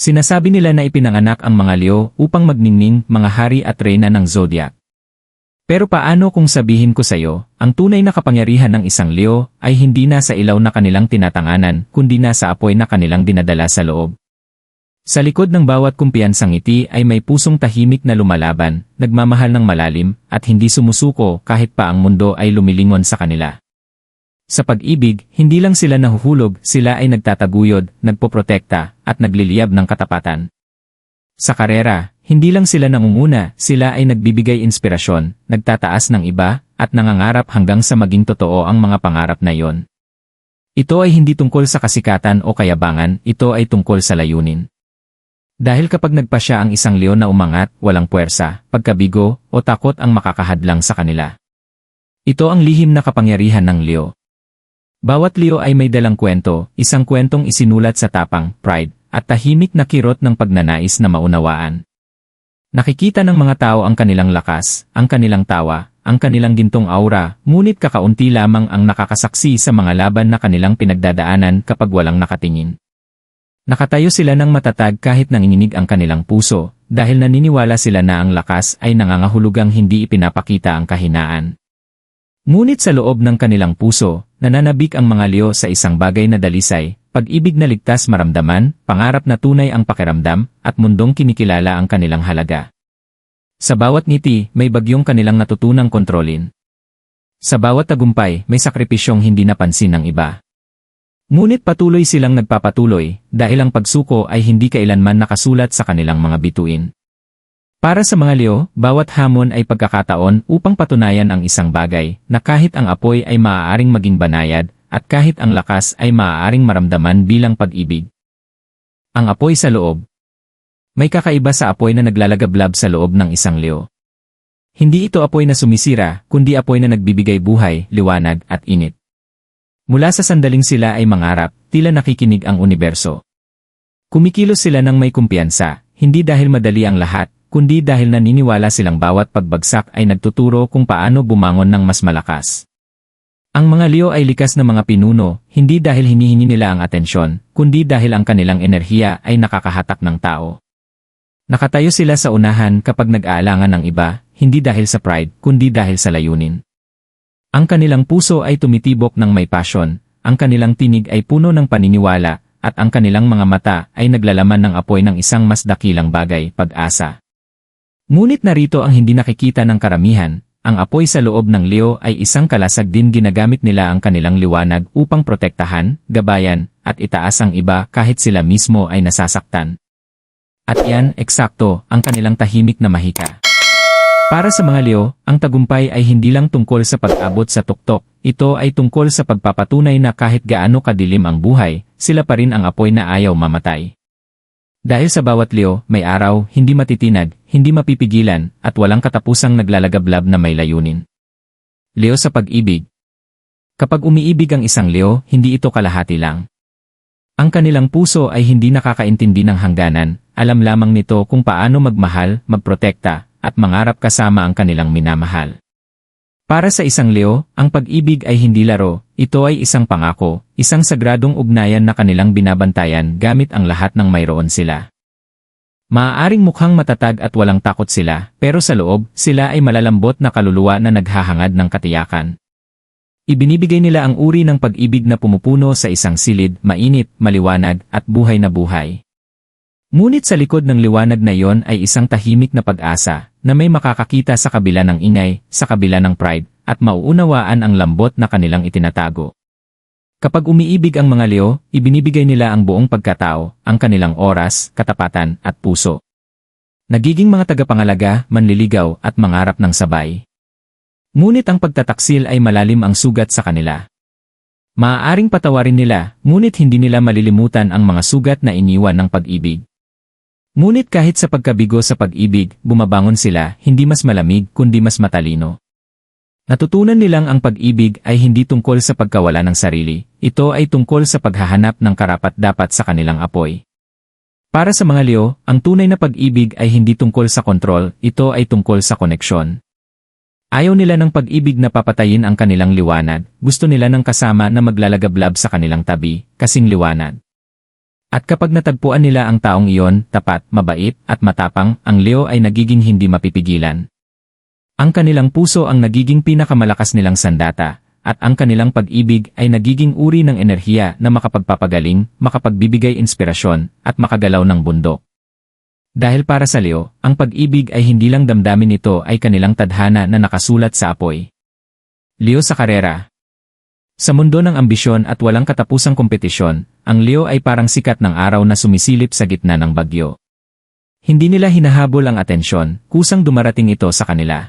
Sinasabi nila na ipinanganak ang mga Leo upang magningning mga hari at reyna ng zodiac. Pero paano kung sabihin ko sa iyo, ang tunay na kapangyarihan ng isang Leo ay hindi na sa ilaw na kanilang tinatanganan, kundi na sa apoy na kanilang dinadala sa loob. Sa likod ng bawat kumpiyansang ngiti ay may pusong tahimik na lumalaban, nagmamahal ng malalim, at hindi sumusuko kahit pa ang mundo ay lumilingon sa kanila. Sa pag-ibig, hindi lang sila nahuhulog, sila ay nagtataguyod, nagpoprotekta, at nagliliyab ng katapatan. Sa karera, hindi lang sila nangunguna, sila ay nagbibigay inspirasyon, nagtataas ng iba, at nangangarap hanggang sa maging totoo ang mga pangarap na iyon. Ito ay hindi tungkol sa kasikatan o kayabangan, ito ay tungkol sa layunin. Dahil kapag nagpa siya ang isang leon na umangat, walang puwersa, pagkabigo, o takot ang makakahadlang sa kanila. Ito ang lihim na kapangyarihan ng Leo. Bawat Leo ay may dalang kwento, isang kwentong isinulat sa tapang, pride, at tahimik na kirot ng pagnanais na maunawaan. Nakikita ng mga tao ang kanilang lakas, ang kanilang tawa, ang kanilang gintong aura, ngunit kakaunti lamang ang nakakasaksi sa mga laban na kanilang pinagdadaanan kapag walang nakatingin. Nakatayo sila ng matatag kahit nanginginig ang kanilang puso, dahil naniniwala sila na ang lakas ay nangangahulugang hindi ipinapakita ang kahinaan. Ngunit sa loob ng kanilang puso, nananabik ang mga Leo sa isang bagay na dalisay, pag-ibig na ligtas maramdaman, pangarap na tunay ang pakiramdam, at mundong kinikilala ang kanilang halaga. Sa bawat ngiti, may bagyong kanilang natutunang kontrolin. Sa bawat tagumpay, may sakripisyong hindi napansin ng iba. Ngunit patuloy silang nagpapatuloy, dahil ang pagsuko ay hindi kailanman nakasulat sa kanilang mga bituin. Para sa mga Leo, bawat hamon ay pagkakataon upang patunayan ang isang bagay na kahit ang apoy ay maaaring maging banayad at kahit ang lakas ay maaaring maramdaman bilang pag-ibig. Ang apoy sa loob. May kakaiba sa apoy na naglalagablab sa loob ng isang Leo. Hindi ito apoy na sumisira, kundi apoy na nagbibigay buhay, liwanag at init. Mula sa sandaling sila ay mangarap, tila nakikinig ang universo. Kumikilos sila ng may kumpiyansa, hindi dahil madali ang lahat, kundi dahil naniniwala silang bawat pagbagsak ay nagtuturo kung paano bumangon ng mas malakas. Ang mga Leo ay likas na mga pinuno, hindi dahil hinihingi nila ang atensyon, kundi dahil ang kanilang enerhiya ay nakakahatak ng tao. Nakatayo sila sa unahan kapag nag-aalangan ng iba, hindi dahil sa pride, kundi dahil sa layunin. Ang kanilang puso ay tumitibok ng may passion, ang kanilang tinig ay puno ng paniniwala, at ang kanilang mga mata ay naglalaman ng apoy ng isang mas dakilang bagay, pag-asa. Ngunit narito ang hindi nakikita ng karamihan, ang apoy sa loob ng Leo ay isang kalasag din ginagamit nila ang kanilang liwanag upang protektahan, gabayan, at itaas ang iba kahit sila mismo ay nasasaktan. At yan, eksakto, ang kanilang tahimik na mahika. Para sa mga Leo, ang tagumpay ay hindi lang tungkol sa pag-abot sa tuktok, ito ay tungkol sa pagpapatunay na kahit gaano kadilim ang buhay, sila pa rin ang apoy na ayaw mamatay. Dahil sa bawat leo, may araw, hindi matitinag, hindi mapipigilan, at walang katapusang naglalagablab na may layunin. Leo sa pag-ibig Kapag umiibig ang isang leo, hindi ito kalahati lang. Ang kanilang puso ay hindi nakakaintindi ng hangganan, alam lamang nito kung paano magmahal, magprotekta, at mangarap kasama ang kanilang minamahal. Para sa isang Leo, ang pag-ibig ay hindi laro, ito ay isang pangako, isang sagradong ugnayan na kanilang binabantayan gamit ang lahat ng mayroon sila. Maaaring mukhang matatag at walang takot sila, pero sa loob, sila ay malalambot na kaluluwa na naghahangad ng katiyakan. Ibinibigay nila ang uri ng pag-ibig na pumupuno sa isang silid, mainit, maliwanag, at buhay na buhay. Ngunit sa likod ng liwanag na iyon ay isang tahimik na pag-asa, na may makakakita sa kabila ng ingay, sa kabila ng pride, at mauunawaan ang lambot na kanilang itinatago. Kapag umiibig ang mga Leo, ibinibigay nila ang buong pagkatao, ang kanilang oras, katapatan, at puso. Nagiging mga tagapangalaga, manliligaw, at mangarap ng sabay. Ngunit ang pagtataksil ay malalim ang sugat sa kanila. Maaaring patawarin nila, ngunit hindi nila malilimutan ang mga sugat na iniwan ng pag-ibig. Ngunit kahit sa pagkabigo sa pag-ibig, bumabangon sila, hindi mas malamig kundi mas matalino. Natutunan nilang ang pag-ibig ay hindi tungkol sa pagkawala ng sarili, ito ay tungkol sa paghahanap ng karapat-dapat sa kanilang apoy. Para sa mga Leo, ang tunay na pag-ibig ay hindi tungkol sa kontrol, ito ay tungkol sa koneksyon. Ayaw nila ng pag-ibig na papatayin ang kanilang liwanag, gusto nila ng kasama na maglalagablab sa kanilang tabi, kasing liwanag. At kapag natagpuan nila ang taong iyon, tapat, mabait, at matapang, ang Leo ay nagiging hindi mapipigilan. Ang kanilang puso ang nagiging pinakamalakas nilang sandata, at ang kanilang pag-ibig ay nagiging uri ng enerhiya na makapagpapagaling, makapagbibigay inspirasyon, at makagalaw ng bundok. Dahil para sa Leo, ang pag-ibig ay hindi lang damdamin nito ay kanilang tadhana na nakasulat sa apoy. Leo sa karera, sa mundo ng ambisyon at walang katapusang kompetisyon, ang Leo ay parang sikat ng araw na sumisilip sa gitna ng bagyo. Hindi nila hinahabol ang atensyon, kusang dumarating ito sa kanila.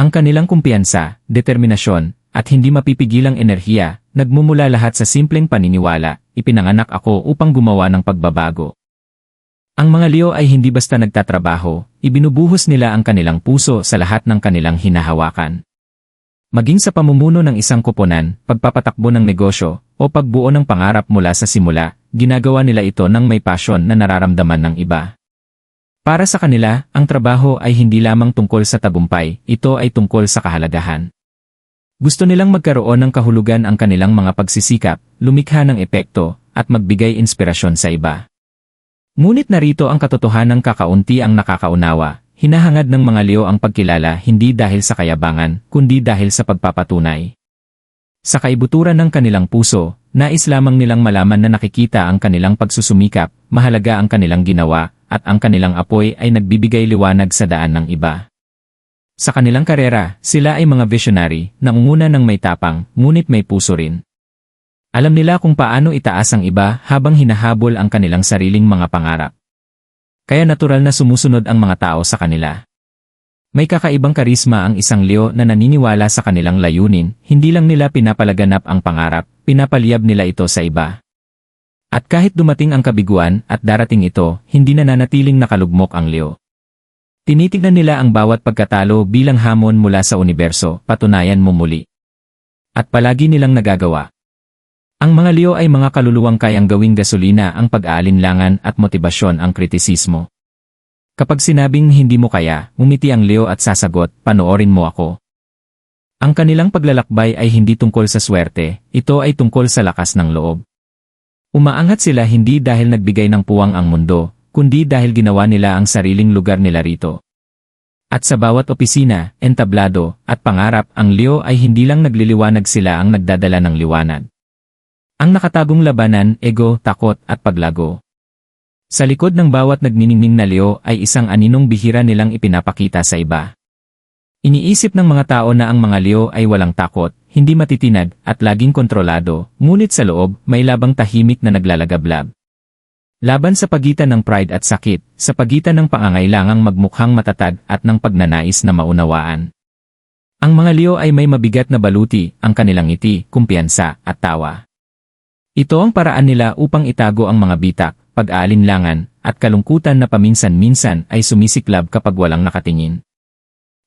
Ang kanilang kumpiyansa, determinasyon, at hindi mapipigilang enerhiya, nagmumula lahat sa simpleng paniniwala, ipinanganak ako upang gumawa ng pagbabago. Ang mga Leo ay hindi basta nagtatrabaho, ibinubuhos nila ang kanilang puso sa lahat ng kanilang hinahawakan. Maging sa pamumuno ng isang koponan, pagpapatakbo ng negosyo, o pagbuo ng pangarap mula sa simula, ginagawa nila ito ng may pasyon na nararamdaman ng iba. Para sa kanila, ang trabaho ay hindi lamang tungkol sa tagumpay, ito ay tungkol sa kahalagahan. Gusto nilang magkaroon ng kahulugan ang kanilang mga pagsisikap, lumikha ng epekto, at magbigay inspirasyon sa iba. Ngunit narito ang katotohanan kakaunti ang nakakaunawa, Hinahangad ng mga Leo ang pagkilala hindi dahil sa kayabangan, kundi dahil sa pagpapatunay. Sa kaibuturan ng kanilang puso, nais lamang nilang malaman na nakikita ang kanilang pagsusumikap, mahalaga ang kanilang ginawa, at ang kanilang apoy ay nagbibigay liwanag sa daan ng iba. Sa kanilang karera, sila ay mga visionary, nangunguna ng may tapang, ngunit may puso rin. Alam nila kung paano itaas ang iba habang hinahabol ang kanilang sariling mga pangarap kaya natural na sumusunod ang mga tao sa kanila. May kakaibang karisma ang isang Leo na naniniwala sa kanilang layunin, hindi lang nila pinapalaganap ang pangarap, pinapaliyab nila ito sa iba. At kahit dumating ang kabiguan at darating ito, hindi na nanatiling nakalugmok ang Leo. Tinitignan nila ang bawat pagkatalo bilang hamon mula sa universo, patunayan mo muli. At palagi nilang nagagawa. Ang mga Leo ay mga kaluluwang kayang gawing gasolina ang pag-aalinlangan at motibasyon ang kritisismo. Kapag sinabing hindi mo kaya, umiti ang Leo at sasagot, panoorin mo ako. Ang kanilang paglalakbay ay hindi tungkol sa swerte, ito ay tungkol sa lakas ng loob. Umaangat sila hindi dahil nagbigay ng puwang ang mundo, kundi dahil ginawa nila ang sariling lugar nila rito. At sa bawat opisina, entablado, at pangarap, ang Leo ay hindi lang nagliliwanag sila ang nagdadala ng liwanag. Ang nakatagong labanan, ego, takot, at paglago. Sa likod ng bawat nagniningning na Leo ay isang aninong bihira nilang ipinapakita sa iba. Iniisip ng mga tao na ang mga Leo ay walang takot, hindi matitinag, at laging kontrolado, ngunit sa loob, may labang tahimik na naglalagablab. Laban sa pagitan ng pride at sakit, sa pagitan ng pangangailangang magmukhang matatag at ng pagnanais na maunawaan. Ang mga Leo ay may mabigat na baluti, ang kanilang ngiti, kumpiyansa, at tawa. Ito ang paraan nila upang itago ang mga bitak, pag-aalinlangan, at kalungkutan na paminsan-minsan ay sumisiklab kapag walang nakatingin.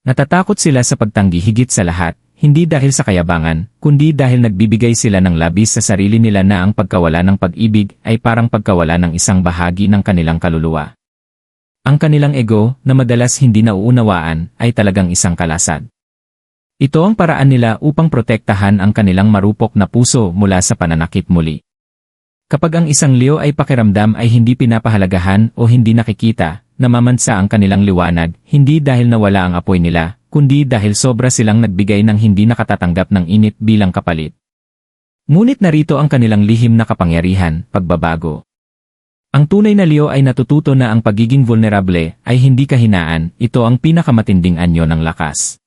Natatakot sila sa pagtanggi higit sa lahat, hindi dahil sa kayabangan, kundi dahil nagbibigay sila ng labis sa sarili nila na ang pagkawala ng pag-ibig ay parang pagkawala ng isang bahagi ng kanilang kaluluwa. Ang kanilang ego, na madalas hindi nauunawaan, ay talagang isang kalasad. Ito ang paraan nila upang protektahan ang kanilang marupok na puso mula sa pananakit muli. Kapag ang isang Leo ay pakiramdam ay hindi pinapahalagahan o hindi nakikita, namamansa ang kanilang liwanag, hindi dahil nawala ang apoy nila, kundi dahil sobra silang nagbigay ng hindi nakatatanggap ng init bilang kapalit. Ngunit narito ang kanilang lihim na kapangyarihan, pagbabago. Ang tunay na Leo ay natututo na ang pagiging vulnerable ay hindi kahinaan, ito ang pinakamatinding anyo ng lakas.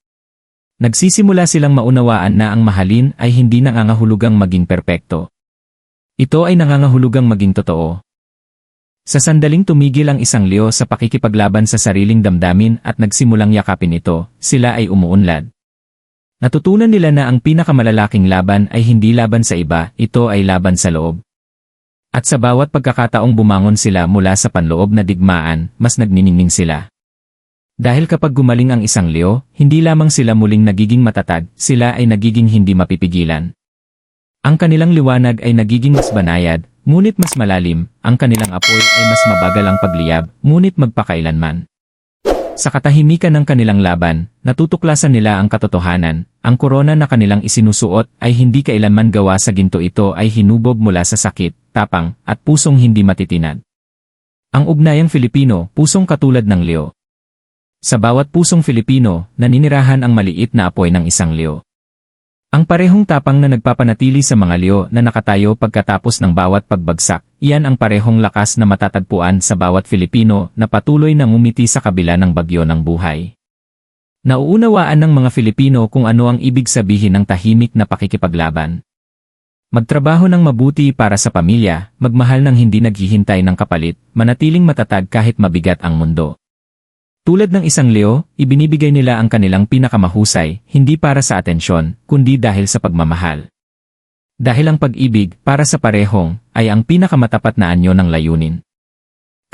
Nagsisimula silang maunawaan na ang mahalin ay hindi nangangahulugang maging perpekto. Ito ay nangangahulugang maging totoo. Sa sandaling tumigil ang isang Leo sa pakikipaglaban sa sariling damdamin at nagsimulang yakapin ito, sila ay umuunlad. Natutunan nila na ang pinakamalalaking laban ay hindi laban sa iba, ito ay laban sa loob. At sa bawat pagkakataong bumangon sila mula sa panloob na digmaan, mas nagniningning sila. Dahil kapag gumaling ang isang Leo, hindi lamang sila muling nagiging matatag, sila ay nagiging hindi mapipigilan. Ang kanilang liwanag ay nagiging mas banayad, ngunit mas malalim, ang kanilang apoy ay mas mabagal ang pagliyab, ngunit magpakailanman. Sa katahimikan ng kanilang laban, natutuklasan nila ang katotohanan, ang korona na kanilang isinusuot ay hindi kailanman gawa sa ginto ito ay hinubog mula sa sakit, tapang, at pusong hindi matitinad. Ang ugnayang Filipino, pusong katulad ng leo. Sa bawat pusong Filipino, naninirahan ang maliit na apoy ng isang leo. Ang parehong tapang na nagpapanatili sa mga leo na nakatayo pagkatapos ng bawat pagbagsak, iyan ang parehong lakas na matatagpuan sa bawat Filipino na patuloy na ngumiti sa kabila ng bagyo ng buhay. Nauunawaan ng mga Filipino kung ano ang ibig sabihin ng tahimik na pakikipaglaban. Magtrabaho ng mabuti para sa pamilya, magmahal ng hindi naghihintay ng kapalit, manatiling matatag kahit mabigat ang mundo. Tulad ng isang leo, ibinibigay nila ang kanilang pinakamahusay, hindi para sa atensyon, kundi dahil sa pagmamahal. Dahil ang pag-ibig, para sa parehong, ay ang pinakamatapat na anyo ng layunin.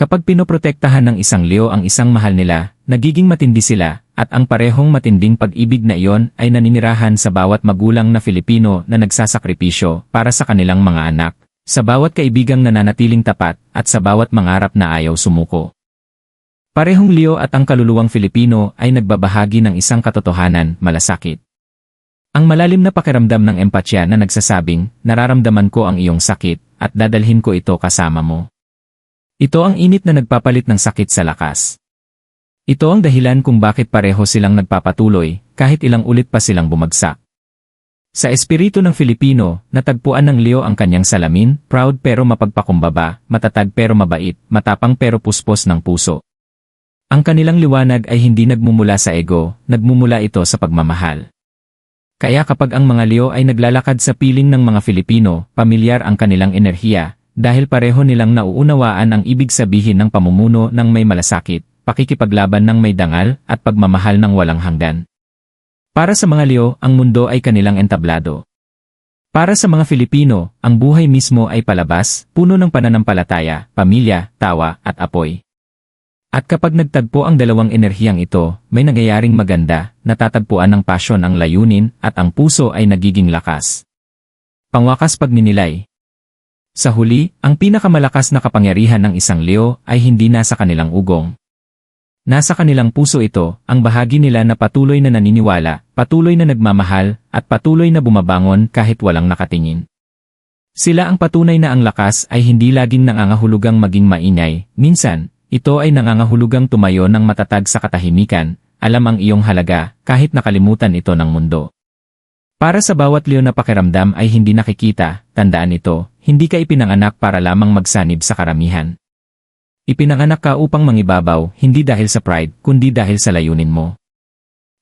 Kapag pinoprotektahan ng isang leo ang isang mahal nila, nagiging matindi sila, at ang parehong matinding pag-ibig na iyon ay naninirahan sa bawat magulang na Filipino na nagsasakripisyo para sa kanilang mga anak, sa bawat kaibigang nananatiling tapat, at sa bawat mangarap na ayaw sumuko. Parehong leo at ang kaluluwang Filipino ay nagbabahagi ng isang katotohanan, malasakit. Ang malalim na pakiramdam ng empatya na nagsasabing, nararamdaman ko ang iyong sakit, at dadalhin ko ito kasama mo. Ito ang init na nagpapalit ng sakit sa lakas. Ito ang dahilan kung bakit pareho silang nagpapatuloy, kahit ilang ulit pa silang bumagsak. Sa espiritu ng Filipino, natagpuan ng Leo ang kanyang salamin, proud pero mapagpakumbaba, matatag pero mabait, matapang pero puspos ng puso. Ang kanilang liwanag ay hindi nagmumula sa ego, nagmumula ito sa pagmamahal. Kaya kapag ang mga Leo ay naglalakad sa piling ng mga Filipino, pamilyar ang kanilang enerhiya, dahil pareho nilang nauunawaan ang ibig sabihin ng pamumuno ng may malasakit, pakikipaglaban ng may dangal, at pagmamahal ng walang hanggan. Para sa mga Leo, ang mundo ay kanilang entablado. Para sa mga Filipino, ang buhay mismo ay palabas, puno ng pananampalataya, pamilya, tawa, at apoy. At kapag nagtagpo ang dalawang enerhiyang ito, may nangyayaring maganda, natatagpuan ng pasyon ang layunin, at ang puso ay nagiging lakas. Pangwakas pagninilay, sa huli, ang pinakamalakas na kapangyarihan ng isang leo ay hindi nasa kanilang ugong. Nasa kanilang puso ito, ang bahagi nila na patuloy na naniniwala, patuloy na nagmamahal, at patuloy na bumabangon kahit walang nakatingin. Sila ang patunay na ang lakas ay hindi laging nangangahulugang maging maingay, minsan, ito ay nangangahulugang tumayo ng matatag sa katahimikan, alam ang iyong halaga, kahit nakalimutan ito ng mundo. Para sa bawat leo na pakiramdam ay hindi nakikita, tandaan ito, hindi ka ipinanganak para lamang magsanib sa karamihan. Ipinanganak ka upang mangibabaw, hindi dahil sa pride, kundi dahil sa layunin mo.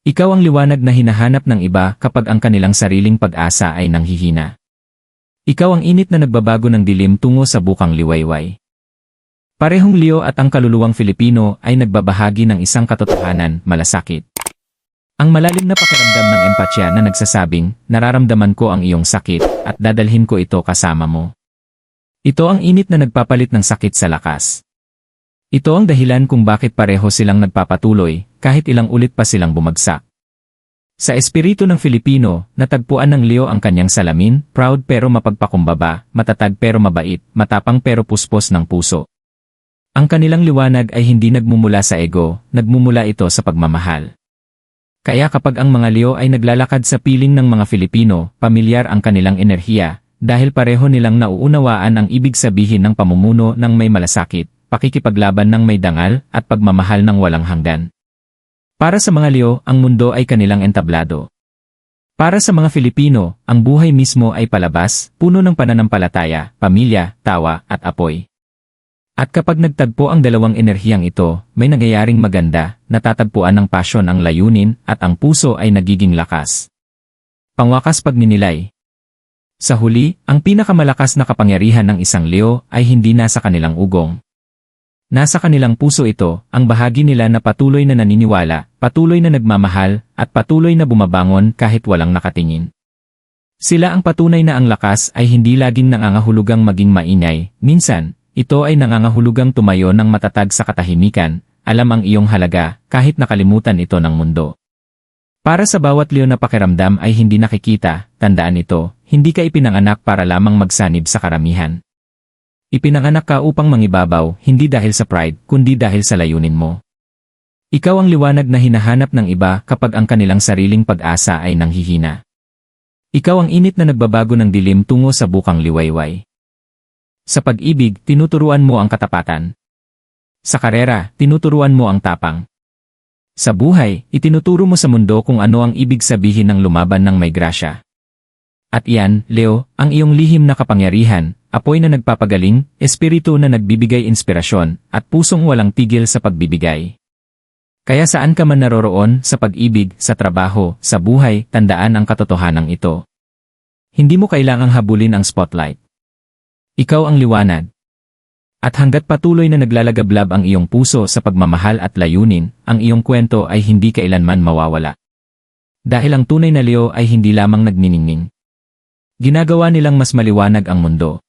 Ikaw ang liwanag na hinahanap ng iba kapag ang kanilang sariling pag-asa ay nanghihina. Ikaw ang init na nagbabago ng dilim tungo sa bukang liwayway. Parehong Leo at ang kaluluwang Filipino ay nagbabahagi ng isang katotohanan, malasakit. Ang malalim na pakiramdam ng empatya na nagsasabing, nararamdaman ko ang iyong sakit, at dadalhin ko ito kasama mo. Ito ang init na nagpapalit ng sakit sa lakas. Ito ang dahilan kung bakit pareho silang nagpapatuloy, kahit ilang ulit pa silang bumagsak. Sa espiritu ng Filipino, natagpuan ng Leo ang kanyang salamin, proud pero mapagpakumbaba, matatag pero mabait, matapang pero puspos ng puso. Ang kanilang liwanag ay hindi nagmumula sa ego, nagmumula ito sa pagmamahal. Kaya kapag ang mga Leo ay naglalakad sa piling ng mga Filipino, pamilyar ang kanilang enerhiya, dahil pareho nilang nauunawaan ang ibig sabihin ng pamumuno ng may malasakit, pakikipaglaban ng may dangal, at pagmamahal ng walang hanggan. Para sa mga Leo, ang mundo ay kanilang entablado. Para sa mga Filipino, ang buhay mismo ay palabas, puno ng pananampalataya, pamilya, tawa, at apoy. At kapag nagtagpo ang dalawang enerhiyang ito, may nangyayaring maganda, natatagpuan ng pasyon ang layunin, at ang puso ay nagiging lakas. Pangwakas pagninilay Sa huli, ang pinakamalakas na kapangyarihan ng isang leo ay hindi nasa kanilang ugong. Nasa kanilang puso ito, ang bahagi nila na patuloy na naniniwala, patuloy na nagmamahal, at patuloy na bumabangon kahit walang nakatingin. Sila ang patunay na ang lakas ay hindi laging nangangahulugang maging maingay, minsan, ito ay nangangahulugang tumayo ng matatag sa katahimikan, alam ang iyong halaga, kahit nakalimutan ito ng mundo. Para sa bawat leo na pakiramdam ay hindi nakikita, tandaan ito, hindi ka ipinanganak para lamang magsanib sa karamihan. Ipinanganak ka upang mangibabaw, hindi dahil sa pride, kundi dahil sa layunin mo. Ikaw ang liwanag na hinahanap ng iba kapag ang kanilang sariling pag-asa ay nanghihina. Ikaw ang init na nagbabago ng dilim tungo sa bukang liwayway. Sa pag-ibig, tinuturuan mo ang katapatan. Sa karera, tinuturuan mo ang tapang. Sa buhay, itinuturo mo sa mundo kung ano ang ibig sabihin ng lumaban ng may grasya. At iyan, Leo, ang iyong lihim na kapangyarihan, apoy na nagpapagaling, espiritu na nagbibigay inspirasyon, at pusong walang tigil sa pagbibigay. Kaya saan ka man naroroon, sa pag-ibig, sa trabaho, sa buhay, tandaan ang katotohanan ito. Hindi mo kailangang habulin ang spotlight. Ikaw ang liwanag. At hanggat patuloy na naglalagablab ang iyong puso sa pagmamahal at layunin, ang iyong kwento ay hindi kailanman mawawala. Dahil ang tunay na Leo ay hindi lamang nagniningning. Ginagawa nilang mas maliwanag ang mundo.